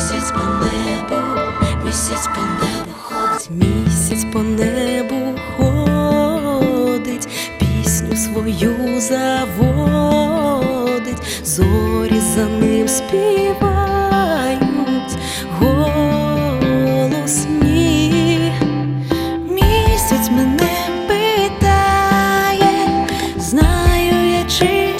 місяць по небу, місяць по небу ходить, місяць по небу ходить, пісню свою заводить, зорі за ним співають голосні, місяць мене питає, знаю я чи.